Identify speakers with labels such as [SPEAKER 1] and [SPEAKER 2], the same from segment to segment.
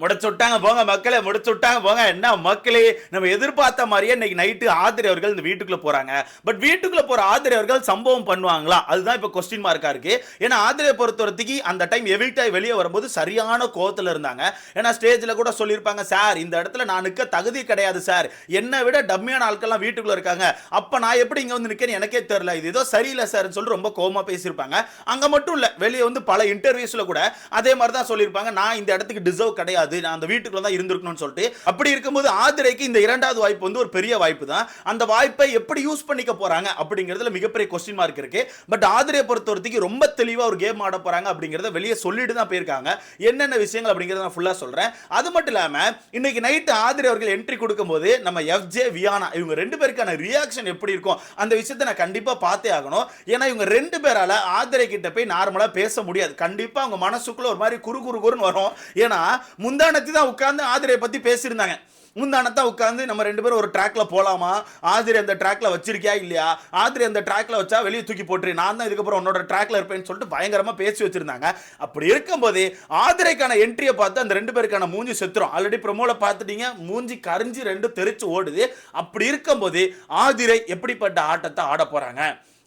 [SPEAKER 1] முடிச்சு விட்டாங்க போங்க மக்களை முடிச்சு விட்டாங்க போங்க. என்ன மக்களே நம்ம எதிர்பார்த்த மாதிரியே இன்னைக்கு நைட்டு ஆதிரி அவர்கள் இந்த வீட்டுக்குள்ள போறாங்க. பட் வீட்டுக்குள்ள போற ஆதிரி அவர்கள் சம்பவம் பண்ணுவாங்களா? அதுதான் இப்போ கொஸ்டின் மார்க்கா இருக்கு. ஏன்னா ஆதிரியை பொறுத்தவரத்துக்கு அந்த டைம் எவிக்டாய் வெளியே வரும்போது சரியான கோவத்துல இருந்தாங்க. ஏன்னா ஸ்டேஜ்ல கூட சொல்லியிருப்பாங்க சார் இந்த இடத்துல நான் நிற்க தகுதி கிடையாது சார் என்னை விட டம்மியான ஆட்கள்லாம் வீட்டுக்குள்ள இருக்காங்க. அப்ப நான் எப்படி இங்க வந்து நிற்கேன்னு எனக்கே தெரியல. இது ஏதோ சரியில்லை சார்னு சொல்லி ரொம்ப கோமா பேசியிருப்பாங்க. அங்க மட்டும் இல்ல வெளியே வந்து பல இன்டர்வியூஸ்ல கூட அதே மாதிரி தான் சொல்லியிருப்பாங்க. நான் இந்த இடத்துக்கு டிசர்வ் கிடையாது நான் அந்த வீட்டுக்குள்ள தான் இருந்திருக்கணும்னு சொல்லிட்டு அப்படி இருக்கும்போது ஆதிரைக்கு இந்த இரண்டாவது வாய்ப்பு வந்து ஒரு பெரிய வாய்ப்பு தான். அந்த வாய்ப்பை எப்படி யூஸ் பண்ணிக்க போறாங்க அப்படிங்கிறதுல மிகப்பெரிய கொஸ்டின் மார்க் இருக்கு. பட் ஆதிரையை பொறுத்தவரைக்கும் ரொம்ப தெளிவா ஒரு கேம் ஆட போறாங்க அப்படிங்கிறத வெளியே சொல்லிட்டு தான் போயிருக்காங்க. என்னென்ன விஷயங்கள் அப்படிங்கிறத நான் ஃபுல்லா சொல்றேன். அது மட்டும் இல்லாம இன்னைக்கு நைட்டு ஆதிரை அவர்கள் என்ட்ரி கொடுக்கும்போது நம்ம எஃப்ஜே வியானா இவங்க ரெண்டு பேருக்கான ரியாக்ஷன் எப்படி இருக்கும்? அந்த விஷயத்தை நான் கண்டிப்பா பார்த்தே ஆகணும். ஏன்னா இவங்க ரெண்டு பேரால ஆதிரை கிட்ட போய் நார்மலா பேச முடியாது. கண்டிப்பா அவங்க மனசுக்குள்ள ஒரு மாதிரி குறு குறு குறுன்னு வரும். ஏன்னா முந்தானத்தி தான் உட்கார்ந்து ஆதிரையை பற்றி பேசியிருந்தாங்க. முந்தானத்தா உட்காந்து நம்ம ரெண்டு பேரும் ஒரு ட்ராக்ல போலாமா? ஆதிரி அந்த ட்ராக்ல வச்சிருக்கியா இல்லையா? ஆதிரி அந்த ட்ராக்ல வச்சா வெளியே தூக்கி போட்டுரு. நான் தான் இதுக்கப்புறம் உன்னோட ட்ராக்ல இருப்பேன்னு சொல்லிட்டு பயங்கரமா பேசி வச்சிருந்தாங்க. அப்படி இருக்கும்போது ஆதிரைக்கான என்ட்ரியை பார்த்து அந்த ரெண்டு பேருக்கான மூஞ்சி செத்துரும். ஆல்ரெடி ப்ரொமோல பார்த்துட்டீங்க. மூஞ்சி கரைஞ்சி ரெண்டு தெரிச்சு ஓடுது. அப்படி இருக்கும்போது ஆதிரை எப்படிப்பட்ட ஆட்டத்தை ஆட போறாங்க?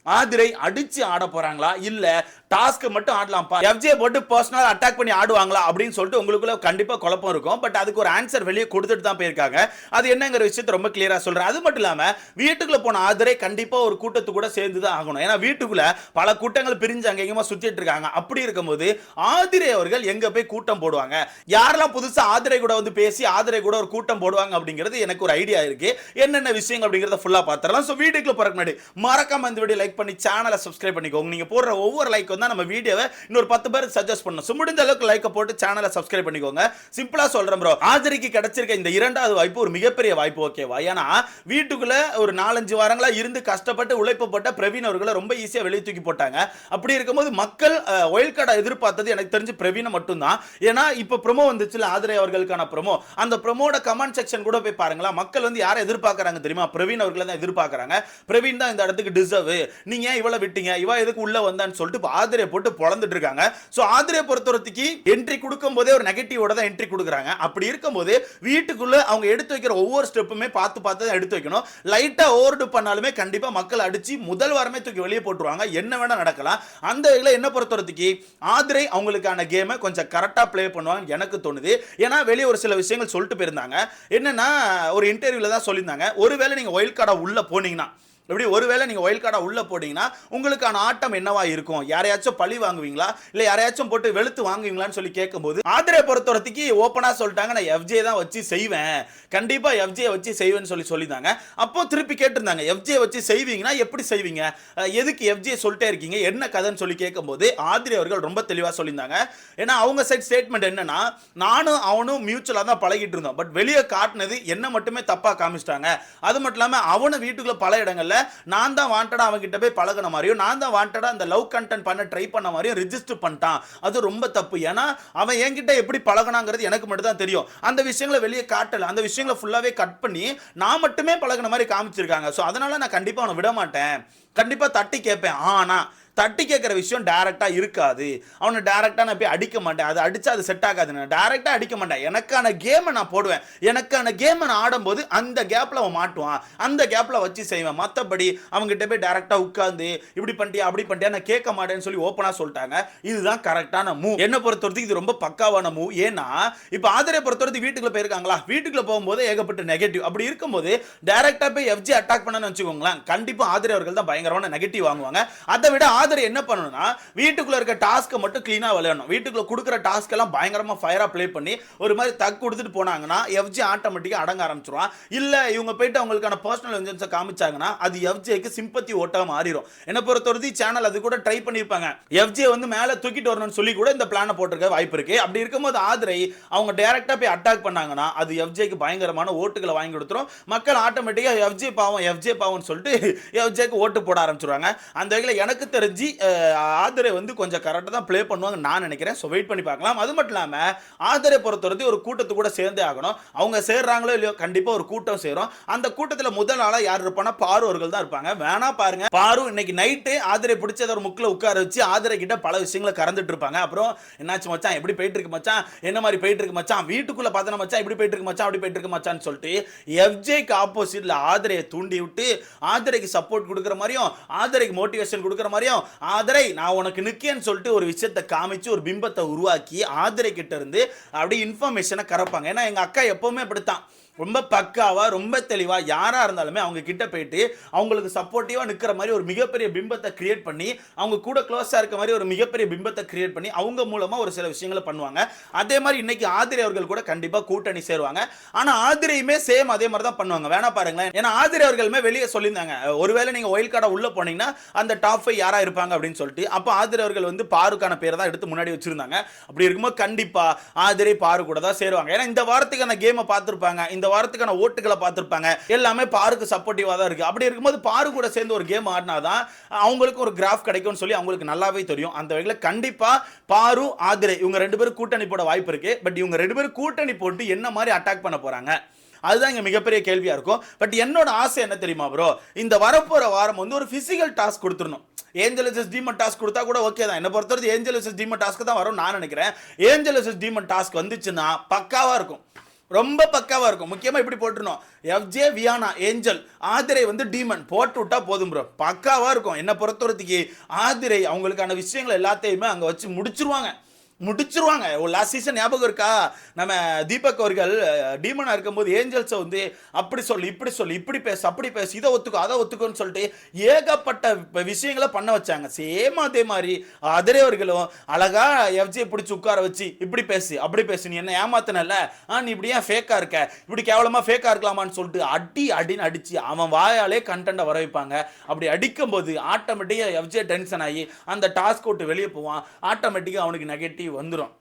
[SPEAKER 1] ஆதிரை அடிச்சு ஆட போறாங்களா? இல்ல டாஸ்க் மட்டும் ஆடலாம்ப்பா. எஃப்ஜே போட்டு பர்சனல் அட்டாக் பண்ணி ஆடுவாங்களா அப்படின்னு சொல்லிட்டு உங்களுக்குள்ள கண்டிப்பா குழப்பம் இருக்கும். பட் அதுக்கு ஒரு ஆன்சர் வெளியே கொடுத்துட்டு தான் போயிருக்காங்க. அது என்னங்கிற விஷயத்தை ரொம்ப கிளியரா சொல்றேன். அது மட்டும் இல்லாம வீட்டுக்குள்ள போன ஆதரே கண்டிப்பா ஒரு கூட்டத்து கூட சேர்ந்து தான் ஆகணும். ஏன்னா வீட்டுக்குள்ள பல கூட்டங்கள் பிரிஞ்சு அங்கேயுமா சுத்திட்டு இருக்காங்க. அப்படி இருக்கும்போது ஆதிரை அவர்கள் எங்க போய் கூட்டம் போடுவாங்க? யாரெல்லாம் புதுசா ஆதிரை கூட வந்து பேசி ஆதிரை கூட ஒரு கூட்டம் போடுவாங்க அப்படிங்கிறது எனக்கு ஒரு ஐடியா இருக்கு. என்னென்ன விஷயங்கள் அப்படிங்கறத ஃபுல்லா பாத்திரலாம் ஸோ வீட்டுக்குள்ள போறக்கு முன்னாடி மறக்காம இந்த வீடியோ லைக் பண்ணி சேனலை சப்ஸ்கிரைப் பண்ணிக்கோங்க. நீங்க போடுற ஒவ்வொரு லைக் வந்து நம்ம வீடியோவை இன்னொரு பத்து பேருக்கு சஜஸ்ட் பண்ணணும். ஸோ அளவுக்கு லைக்கை போட்டு சேனலை சப்ஸ்கிரைப் பண்ணிக்கோங்க. சிம்பிளாக சொல்கிறேன் ப்ரோ ஆதிரிக்கு கிடைச்சிருக்க இந்த இரண்டாவது வாய்ப்பு ஒரு மிகப்பெரிய வாய்ப்பு ஓகேவா ஏன்னா வீட்டுக்குள்ளே ஒரு நாலஞ்சு வாரங்களாக இருந்து கஷ்டப்பட்டு உழைப்பப்பட்ட பிரவீன் அவர்களை ரொம்ப ஈஸியாக வெளியே தூக்கி போட்டாங்க. அப்படி இருக்கும்போது மக்கள் ஒயில் கார்டை எதிர்பார்த்தது எனக்கு தெரிஞ்சு பிரவீனை மட்டும்தான். ஏன்னா இப்போ ப்ரொமோ வந்துச்சுல ஆதிரை அவர்களுக்கான ப்ரொமோ அந்த ப்ரொமோட கமெண்ட் செக்ஷன் கூட போய் பாருங்களா மக்கள் வந்து யாரை எதிர்பார்க்குறாங்க தெரியுமா? பிரவீன் அவர்களை தான் எதிர்பார்க்குறாங்க. பிரவீன் தான் இந்த இடத்துக்கு டிசர்வ் நீங்கள் ஏன் இவ்வளோ விட்டீங்க? இவா எதுக்கு உள்ளே வந்தான்னு சொல்லிட்டு இப்போ ஆதிரையை போட்டு பொழந்துட்டு இருக்காங்க. ஸோ ஆதிரையை பொறுத்தவரத்துக்கு என்ட்ரி கொடுக்கும் போதே ஒரு நெகட்டிவோட தான் என்ட்ரி கொடுக்குறாங்க. அப்படி இருக்கும்போது வீட்டுக்குள்ள அவங்க எடுத்து வைக்கிற ஒவ்வொரு ஸ்டெப்புமே பார்த்து பார்த்து தான் எடுத்து வைக்கணும். லைட்டாக ஓவர்டு பண்ணாலுமே கண்டிப்பாக மக்கள் அடித்து முதல் வாரமே தூக்கி வெளியே போட்டுருவாங்க. என்ன வேணால் நடக்கலாம். அந்த வகையில் என்ன பொறுத்தவரத்துக்கு ஆதிரை அவங்களுக்கான கேமை கொஞ்சம் கரெக்டாக ப்ளே பண்ணுவாங்க எனக்கு தோணுது. ஏன்னா வெளியே ஒரு சில விஷயங்கள் சொல்லிட்டு போயிருந்தாங்க. என்னென்னா ஒரு இன்டர்வியூவில் தான் சொல்லியிருந்தாங்க. ஒருவேளை நீங்கள் ஒயில் கார்டாக உள்ளே போனீங்கன்னா எப்படி ஒருவேளை நீங்கள் ஒயில் கார்டாக உள்ளே போட்டிங்கன்னா உங்களுக்கான ஆட்டம் என்னவா இருக்கும்? யாரையாச்சும் பழி வாங்குவீங்களா? இல்லை யாரையாச்சும் போட்டு வெளுத்து வாங்குவீங்களான்னு சொல்லி கேட்கும்போது ஆதிரை பொறுத்தவரத்துக்கு ஓப்பனாக சொல்லிட்டாங்க நான் எஃப்ஜே தான் வச்சு செய்வேன். கண்டிப்பாக எஃப்ஜே வச்சு செய்வேன்னு சொல்லி சொல்லியிருந்தாங்க. அப்போ திருப்பி கேட்டிருந்தாங்க எஃப்ஜே வச்சு செய்வீங்கன்னா எப்படி செய்வீங்க? எதுக்கு எஃப்ஜே சொல்லிட்டே இருக்கீங்க? என்ன கதைன்னு சொல்லி கேட்கும்போது ஆதிரி அவர்கள் ரொம்ப தெளிவாக சொல்லியிருந்தாங்க. ஏன்னா அவங்க சைட் ஸ்டேட்மெண்ட் என்னன்னா நானும் அவனும் மியூச்சுவலாக தான் பழகிட்டு இருந்தோம். பட் வெளியே காட்டினது என்ன மட்டுமே தப்பாக காமிச்சிட்டாங்க. அது மட்டும் இல்லாமல் அவனை வீட்டுக்குள்ள பல இடங்களில் நான் தான் வாண்டடாக அவன் போய் பழகின மாதிரியும் நான் தான் வாண்டடா அந்த லவ் கண்டென்ட் பண்ண ட்ரை பண்ண மாதிரியும் ரிஜிஸ்டர் பண்ணிட்டான். அது ரொம்ப தப்பு. ஏன்னா அவன் என்கிட்ட எப்படி பழகினாங்கிறது எனக்கு மட்டும் தான் தெரியும். அந்த விஷயங்களை வெளியே காட்டல. அந்த விஷயங்களை ஃபுல்லாகவே கட் பண்ணி நான் மட்டுமே பழகின மாதிரி காமிச்சிருக்காங்க. ஸோ அதனால் நான் கண்டிப்பாக அவனை விட மாட்டேன். கண்டிப்பாக தட்டி கேட்பேன். ஆனால் தட்டி கேட்குற விஷயம் டேரெக்டாக இருக்காது. அவனை டேரெக்டாக நான் போய் அடிக்க மாட்டேன். அது அடித்தா அது செட் ஆகாது. நான் டேரெக்டாக அடிக்க மாட்டேன். எனக்கான கேமை நான் போடுவேன். எனக்கான கேமை நான் ஆடும்போது அந்த கேப்பில் அவன் மாட்டுவான். அந்த கேப்பில் வச்சு செய்வேன். மற்றபடி அவங்ககிட்ட போய் டேரெக்டாக உட்காந்து இப்படி பண்ணிட்டியா அப்படி பண்ணிட்டியா நான் கேட்க மாட்டேன்னு சொல்லி ஓப்பனாக சொல்லிட்டாங்க. இதுதான் கரெக்டான மூவ் என்னை பொறுத்தவரைக்கும் இது ரொம்ப பக்காவான மூவ் ஏன்னா இப்போ ஆதிரை பொறுத்தவரைக்கும் வீட்டுக்குள்ள போயிருக்காங்களா? வீட்டுக்குள்ள போகும்போது ஏகப்பட்ட நெகட்டிவ் அப்படி இருக்கும்போது டேரெக்டாக போய் எஃப்ஜி அட்டாக் பண்ணணும்னு வச்சுக்கோங்களேன். கண்டிப்பாக ஆதிரை அவர்கள் தான் பயங்கரமான நெகட்டிவ் வாங்குவாங்க. அதை விட ஆதர் என்ன பண்ணணும்னா வீட்டுக்குள்ள இருக்க டாஸ்க்கை மட்டும் க்ளீனாக விளையாடணும். வீட்டுக்குள்ள கொடுக்குற டாஸ்க் எல்லாம் பயங்கரமாக ஃபயராக ப்ளே பண்ணி ஒரு மாதிரி தக் கொடுத்துட்டு போனாங்கன்னா எஃப்ஜி ஆட்டோமேட்டிக்காக அடங்க ஆரம்பிச்சிருவான். இல்லை இவங்க போயிட்டு அவங்களுக்கான பர்சனல் வெஞ்சன்ஸை காமிச்சாங்கன்னா அது எஃப்ஜேக்கு சிம்பத்தி ஓட்டாக மாறிடும் என்ன பொறுத்தவரை சேனல் அது கூட ட்ரை பண்ணியிருப்பாங்க. எஃப்ஜே வந்து மேலே தூக்கிட்டு வரணும்னு சொல்லி கூட இந்த பிளானை போட்டிருக்க வாய்ப்பு இருக்கு. அப்படி இருக்கும்போது ஆதரை அவங்க டேரக்டாக போய் அட்டாக் பண்ணாங்கன்னா அது எஃப்ஜேக்கு பயங்கரமான ஓட்டுகளை வாங்கி கொடுத்துரும். மக்கள் ஆட்டோமேட்டிக்காக எஃப்ஜே பாவம் எஃப்ஜே பாவம்னு சொல்லிட்டு எஃப்ஜேக்கு ஓட்டு போட ஆரம்பிச்சிருவாங்க. அந்த வகையில் எனக்கு தெரிஞ்சு ஆதரை வந்து கொஞ்சம் கரெக்டாக தான் ப்ளே பண்ணுவாங்க நான் நினைக்கிறேன். ஸோ வெயிட் பண்ணி பார்க்கலாம். அது மட்டும் இல்லாமல் ஆதரை பொறுத்தவரைக்கும் ஒரு கூட்டத்து கூட சேர்ந்தே ஆகணும். அவங்க சேர்றாங்களோ இல்லையோ கண்டிப்பாக ஒரு கூட்டம் சேரும். அந்த கூட்டத்தில் முதல் நாளாக யார் இருப்பானா பாரு அவர்கள் தான் இருப்பாங்க. வேணா பாருங்க. பாரு இன்னைக்கு நைட்டு ஆதரை பிடிச்சத ஒரு முக்கில் உட்கார வச்சு ஆதரை கிட்ட பல விஷயங்களை கறந்துட்டு இருப்பாங்க. அப்புறம் என்னாச்சு மச்சான்? எப்படி போயிட்டு இருக்கு மச்சான்? என்ன மாதிரி போயிட்டு இருக்கு மச்சான்? வீட்டுக்குள்ள பார்த்தா மச்சான் இப்படி போயிட்டு இருக்கு மச்சான் அப்படி போயிட்டு இருக்கு மச்சான்னு சொல்லிட்டு எஃப்ஜேக்கு ஆப்போசிட்ல ஆதரையை தூண்டி விட்டு ஆதரைக்கு சப்போர்ட் கொடுக்குற மாதிரியும் ஆதரைக்கு மோட்டிவேஷன் கொடுக்குற மாதிரியும் ஆதரை நான் உனக்கு நிற்கேன்னு சொல்லிட்டு ஒரு விஷயத்தை காமிச்சு ஒரு பிம்பத்தை உருவாக்கி ஆதரை கிட்ட இருந்து அப்படியே இன்ஃபர்மேஷனை கறப்பாங்க ஏன்னா எங்கள் அக்கா எப்போவுமே அப்படித்தான். ரொம்ப பக்காவாக ரொம்ப தெளிவாக யாராக இருந்தாலுமே அவங்க கிட்ட போயிட்டு அவங்களுக்கு சப்போர்ட்டிவாக நிற்கிற மாதிரி ஒரு மிகப்பெரிய பிம்பத்தை கிரியேட் பண்ணி அவங்க கூட க்ளோஸாக இருக்க மாதிரி ஒரு மிகப்பெரிய பிம்பத்தை கிரியேட் பண்ணி அவங்க மூலமாக ஒரு சில விஷயங்களை பண்ணுவாங்க. அதே மாதிரி இன்னைக்கு ஆதிரை அவர்கள் கூட கண்டிப்பாக கூட்டணி சேருவாங்க. ஆனால் ஆதிரையுமே சேம் அதே மாதிரி தான் பண்ணுவாங்க. வேணா பாருங்களேன். ஏன்னா ஆதிரை அவர்களுமே வெளியே சொல்லியிருந்தாங்க. ஒருவேளை நீங்கள் ஒயில் கார்டை உள்ளே போனீங்கன்னா அந்த டாப் ஃபைவ் யாராக இருப்பாங்க அப்படின்னு சொல்லிட்டு அப்போ ஆதிரை அவர்கள் வந்து பாருக்கான பேரை தான் எடுத்து முன்னாடி வச்சிருந்தாங்க. அப்படி இருக்கும்போது கண்டிப்பாக ஆதிரை பாரு கூட தான் சேருவாங்க. ஏன்னா இந்த வாரத்துக்கான கேமை பார்த்துருப்பாங்க. இந்த வாரத்துக்கான ஓட்டுகளை பார்த்துருப்பாங்க. எல்லாமே பாருக்கு சப்போர்ட்டிவாக தான் இருக்குது அப்படி இருக்கும்போது பாரு கூட சேர்ந்து ஒரு கேம் ஆடினாதான் அவங்களுக்கு ஒரு கிராஃப் கிடைக்கும்னு சொல்லி அவங்களுக்கு நல்லாவே தெரியும். அந்த வகையில் கண்டிப்பாக பாரு ஆதிரை இவங்க ரெண்டு பேரும் கூட்டணி போட வாய்ப்பு இருக்குது பட் இவங்க ரெண்டு பேரும் கூட்டணி போட்டு என்ன மாதிரி அட்டாக் பண்ண போகிறாங்க அதுதான் இங்கே மிகப்பெரிய கேள்வியாக இருக்கும். பட் என்னோட ஆசை என்ன தெரியுமா ப்ரோ இந்த வரப்போகிற வாரம் வந்து ஒரு ஃபிசிக்கல் டாஸ்க் கொடுத்துடணும். ஏஞ்சல் டீமன் டாஸ்க் கொடுத்தா கூட ஓகே தான். என்ன பொறுத்தவரைக்கும் ஏஞ்சல் டீமன் டாஸ்க் தான் வரும் நான் நினைக்கிறேன். ஏஞ்சல் டீமன் டாஸ்க் வந்துச்சுன்னா பக்காவாக இருக்கும். ரொம்ப பக்காவாக இருக்கும். முக்கியமாக இப்படி போட்டுருணும். எஃப்ஜே வியானா ஏஞ்சல் ஆதிரை வந்து டீமன் போட்டு விட்டா போதும் ப்ரோ பக்காவாக இருக்கும். என்ன பொறுத்தவரத்துக்கு ஆதிரை அவங்களுக்கான விஷயங்கள் எல்லாத்தையுமே அங்கே வச்சு முடிச்சிருவாங்க. முடிச்சிருவாங்க. ஒரு லாஸ்ட் சீசன் ஞாபகம் இருக்கா? நம்ம தீபக் அவர்கள் டீமனாக இருக்கும்போது ஏஞ்சல்ஸை வந்து அப்படி சொல்லு இப்படி சொல்லு இப்படி பேசு அப்படி பேசு இதை ஒத்துக்கோ அதை ஒத்துக்கோன்னு சொல்லிட்டு ஏகப்பட்ட விஷயங்களை பண்ண வச்சாங்க. சேம் அதே மாதிரி அதிரே அவர்களும் அழகா எஃப்ஜியை பிடிச்சி உட்கார வச்சு இப்படி பேசு அப்படி பேசு நீ என்ன ஏமாத்தினல ஆ நீ இப்படி ஏன் ஃபேக்காக இருக்க? இப்படி கேவலமாக ஃபேக்காக இருக்கலாமான்னு சொல்லிட்டு அடி அடின்னு அடிச்சு அவன் வாயாலே கண்டென்ட்டை வர வைப்பாங்க. அப்படி அடிக்கும்போது ஆட்டோமேட்டிக்காக எஃப்ஜே டென்ஷன் ஆகி அந்த டாஸ்க் விட்டு வெளியே போவான். ஆட்டோமேட்டிக்காக அவனுக்கு நெகட்டிவ் வந்துடும்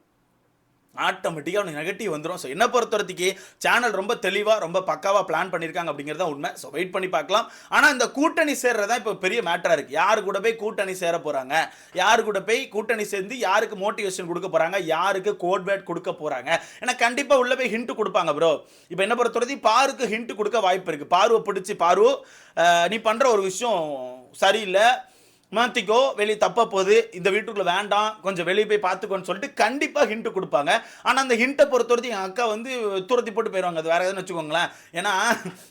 [SPEAKER 1] ஆட்டோமேட்டிக்காக அவனுக்கு நெகட்டிவ் வந்துடும் ஸோ என்ன பொறுத்தவரைக்கு சேனல் ரொம்ப தெளிவாக ரொம்ப பக்காவாக பிளான் பண்ணியிருக்காங்க அப்படிங்கிறது தான் உண்மை. ஸோ வெயிட் பண்ணி பார்க்கலாம். ஆனால் இந்த கூட்டணி சேர்றது தான் இப்போ பெரிய மேட்டராக இருக்குது யார் கூட போய் கூட்டணி சேர போகிறாங்க யார் கூட போய் கூட்டணி சேர்ந்து யாருக்கு மோட்டிவேஷன் கொடுக்க போகிறாங்க யாருக்கு கோட்பேட் கொடுக்க போகிறாங்க ஏன்னா கண்டிப்பாக உள்ள போய் ஹிண்ட் கொடுப்பாங்க ப்ரோ இப்போ என்ன பொறுத்தவரைக்கும் பாருக்கு ஹிண்ட் கொடுக்க வாய்ப்பு இருக்குது பாருவை பிடிச்சி பாரு. நீ பண்ணுற ஒரு விஷயம் சரியில்லை. மாத்திக்கோ வெளியே தப்ப போகுது இந்த வீட்டுக்குள்ள வேண்டாம் கொஞ்சம் வெளியே போய் பார்த்துக்கோன்னு சொல்லிட்டு கண்டிப்பா ஹிண்ட் கொடுப்பாங்க. ஆனா அந்த ஹிண்ட்டை பொறுத்தவரைக்கும் என் அக்கா வந்து துரத்தி போட்டு போயிடுவாங்க அது வேற எதுன்னு வச்சுக்கோங்களேன். ஏன்னா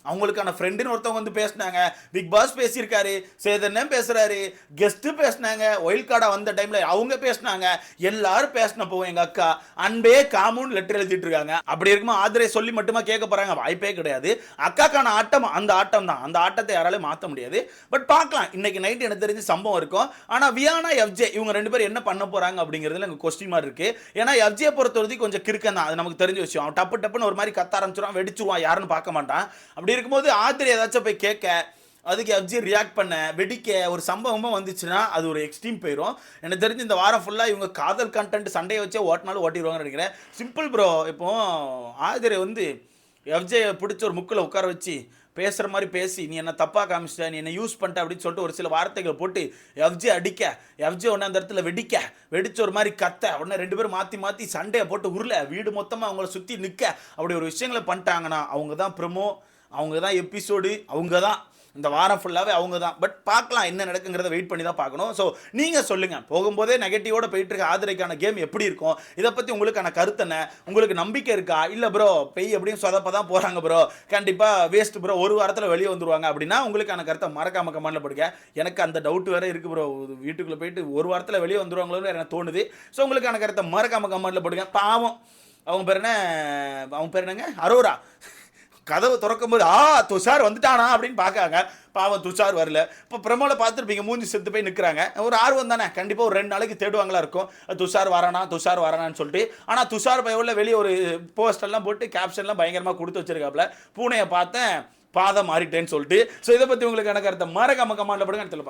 [SPEAKER 1] அவங்களுக்கான ஃப்ரெண்டுன்னு ஒருத்தவங்க வந்து பேசினாங்க. பிக் பாஸ் பேசியிருக்காரு சேதன்னே பேசுறாரு கெஸ்ட்டு பேசினாங்க ஒயில் கார்டா வந்த டைம்ல அவங்க பேசினாங்க. எல்லாரும் பேசினப்போ எங்க அக்கா அன்பே காமுன்னு லெட்டர் எழுதிட்டு இருக்காங்க. அப்படி இருக்குமா ஆதரவை சொல்லி மட்டுமா கேட்க போறாங்க? வாய்ப்பே கிடையாது. அக்காக்கான ஆட்டம் அந்த ஆட்டம் தான். அந்த ஆட்டத்தை யாராலையும் மாற்ற முடியாது. பட் பார்க்கலாம். இன்னைக்கு நைட் எனக்கு தெரிஞ்சு சம்பவம் இருக்கும் ஆனால் வியானா எஃப்ஜே இவங்க ரெண்டு பேரும் என்ன பண்ண போகிறாங்க அப்படிங்கிறதுல எங்கள் கொஸ்டின் மாதிரி இருக்குது ஏன்னா எஃப்ஜே பொறுத்தவரைக்கும் கொஞ்சம் கிறுக்கன் தான். அது நமக்கு தெரிஞ்ச விஷயம். அவன் டப்பு டப்புன்னு ஒரு மாதிரி கத்த ஆரம்பிச்சிருவான் வெடிச்சிருவான் யாருன்னு பார்க்க மாட்டான். அப்படி இருக்கும்போது ஆத்திரி ஏதாச்சும் போய் கேட்க அதுக்கு எஃப்ஜி ரியாக்ட் பண்ண வெடிக்க ஒரு சம்பவமும் வந்துச்சுன்னா அது ஒரு எக்ஸ்ட்ரீம் போயிடும் எனக்கு தெரிஞ்சு இந்த வாரம் ஃபுல்லாக இவங்க காதல் கண்டென்ட் சண்டையை வச்சே ஓட்டினாலும் ஓட்டிடுவாங்கன்னு நினைக்கிறேன். சிம்பிள் ப்ரோ இப்போ ஆதிரை வந்து எஃப்ஜே பிடிச்ச ஒரு முக்கில் உட்கார வச்சு பேசுகிற மாதிரி பேசி நீ என்ன தப்பாக காமிச்சிட்ட நீ என்ன யூஸ் பண்ணிட்ட? அப்படின்னு சொல்லிட்டு ஒரு சில வார்த்தைகள் போட்டு எஃப்ஜே அடிக்க எஃப்ஜே உடனே அந்த இடத்துல வெடிக்க வெடிச்ச ஒரு மாதிரி கத்த உடனே ரெண்டு பேரும் மாற்றி மாற்றி சண்டையை போட்டு உருள வீடு மொத்தமாக அவங்கள சுற்றி நிற்க அப்படி ஒரு விஷயங்களை பண்ணிட்டாங்கன்னா அவங்க தான் ப்ரமோ அவங்க தான் எபிசோடு அவங்க தான் இந்த வாரம் ஃபுல்லாகவே அவங்க தான் பட் பார்க்கலாம் என்ன நடக்குங்கிறத வெயிட் பண்ணி தான் பார்க்கணும். ஸோ நீங்கள் சொல்லுங்கள் போகும்போதே நெகட்டிவோட போயிட்டு இருக்க ஆதரைக்கான கேம் எப்படி இருக்கும்? இதை பற்றி உங்களுக்கான கருத்து என்ன? உங்களுக்கு நம்பிக்கை இருக்கா? இல்லை ப்ரோ பெய் எப்படியும் சொதப்ப தான் போகிறாங்க ப்ரோ கண்டிப்பாக வேஸ்ட் ப்ரோ ஒரு வாரத்தில் வெளியே வந்துருவாங்க அப்படின்னா உங்களுக்கான கருத்தை மறக்காம கமெண்ட்ல போடுங்க. எனக்கு அந்த டவுட் வேற இருக்குது ப்ரோ வீட்டுக்குள்ளே போயிட்டு ஒரு வாரத்தில் வெளியே வந்துருவாங்களோன்னு எனக்கு தோணுது. ஸோ உங்களுக்கான கருத்தை மறக்காம கமெண்ட்ல போடுங்க. பாவம். அவங்க பேர் என்ன? அவங்க பேர் என்னங்க? அரோரா. கதவை திறக்கும் போது ஆ துஷார் வந்துட்டானா? அப்படின்னு பார்க்காங்க பாவம் துஷார் வரல. இப்போ பிரமோல பார்த்துருப்பீங்க மூஞ்சி செத்து போய் நிற்கிறாங்க ஒரு ஆர்வம் தானே. கண்டிப்பாக ஒரு ரெண்டு நாளைக்கு தேடுவாங்களா இருக்கும். துஷார் வரானா துஷார் வரானான்னு சொல்லிட்டு. ஆனால் துஷார் பயவில் வெளியே ஒரு போஸ்டெல்லாம் போட்டு கேப்ஷன்லாம் பயங்கரமாக கொடுத்து வச்சிருக்காப்புல பூனையை பார்த்தேன் பாதை மாறிட்டேன்னு சொல்லிட்டு. ஸோ இதை பற்றி உங்களுக்கு எனக்கு கருத்தை? மறக்காம கமாண்டில் படுங்க இடத்துல